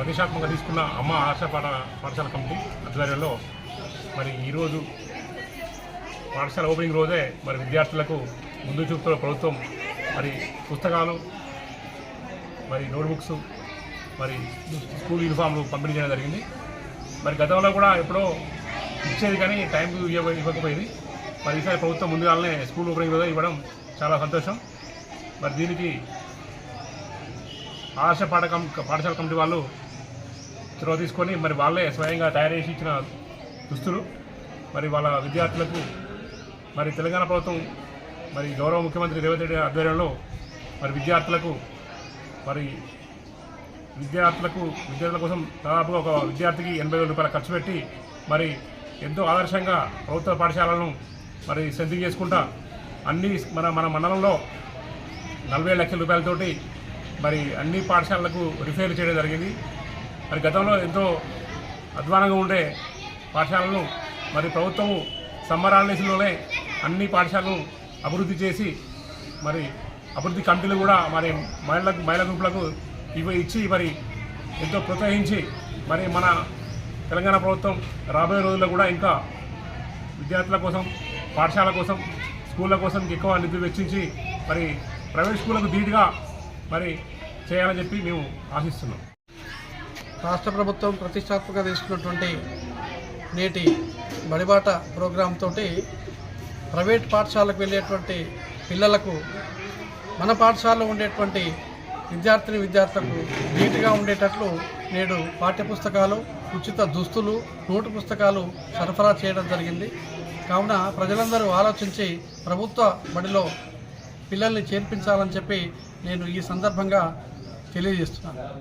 ప్రతిష్టాత్మకంగా తీసుకున్న అమ్మ ఆశా పాఠ పాఠశాల కమిటీ ఆధ్వర్యంలో మరి ఈరోజు పాఠశాల ఓపెనింగ్ రోజే మరి విద్యార్థులకు ముందు చూపుతున్న ప్రభుత్వం మరి పుస్తకాలు మరి నోట్బుక్స్ మరి స్కూల్ యూనిఫామ్లు పంపిణీ చేయడం జరిగింది. మరి గతంలో కూడా ఎప్పుడో ఇచ్చేది కానీ టైంకి ఇవ్వ ఇవ్వకపోయేది. మరి ఈసారి ప్రభుత్వం ముందుగానే స్కూల్ ఓపెనింగ్ రోజే ఇవ్వడం చాలా సంతోషం. మరి దీనికి ఆశ పాఠకం పాఠశాల కమిటీ వాళ్ళు చొరవ తీసుకొని మరి వాళ్ళే స్వయంగా తయారు చేసి ఇచ్చిన దుస్తులు. మరి వాళ్ళ విద్యార్థులకు మరి తెలంగాణ ప్రభుత్వం మరి గౌరవ ముఖ్యమంత్రి రేవంత్ రెడ్డి ఆధ్వర్యంలో మరి విద్యార్థులకు మరి విద్యార్థులకు విద్యార్థుల కోసం దాదాపుగా ఒక విద్యార్థికి ఎనభై వేల రూపాయలు ఖర్చు పెట్టి మరి ఎంతో ఆదర్శంగా ప్రభుత్వ పాఠశాలను మరి సెంతింగ్ చేసుకుంటా అన్ని మన మన మండలంలో నలభై లక్షల రూపాయలతోటి మరి అన్ని పాఠశాలలకు రిఫేర్ చేయడం జరిగింది. మరి గతంలో ఎంతో అధ్వానంగా ఉండే పాఠశాలను మరి ప్రభుత్వము సమ్మర్ హాలిడేస్లోనే అన్ని పాఠశాలను అభివృద్ధి చేసి మరి అభివృద్ధి కమిటీలు కూడా మరి మహిళలకు మహిళా గ్రూపులకు ఇవి ఇచ్చి మరి ఎంతో ప్రోత్సహించి మరి మన తెలంగాణ ప్రభుత్వం రాబోయే రోజుల్లో కూడా ఇంకా విద్యార్థుల కోసం పాఠశాల కోసం స్కూళ్ళ కోసం ఎక్కువ నిధులు వెచ్చించి మరి ప్రైవేట్ స్కూళ్ళకు ధీటుగా మరి చేయాలని చెప్పి మేము ఆశిస్తున్నాం. రాష్ట్ర ప్రభుత్వం ప్రతిష్టాత్మక తీసుకున్నటువంటి నేటి బడిబాట ప్రోగ్రాం తోటి ప్రైవేట్ పాఠశాలకు వెళ్ళేటువంటి పిల్లలకు మన పాఠశాలలో ఉండేటువంటి విద్యార్థిని విద్యార్థులకు నీట్గా ఉండేటట్లు నేడు పాఠ్యపుస్తకాలు ఉచిత దుస్తులు నోటు పుస్తకాలు సరఫరా చేయడం జరిగింది. కావున ప్రజలందరూ ఆలోచించి ప్రభుత్వ బడిలో పిల్లల్ని చేర్పించాలని చెప్పి నేను ఈ సందర్భంగా తెలియజేస్తున్నాను.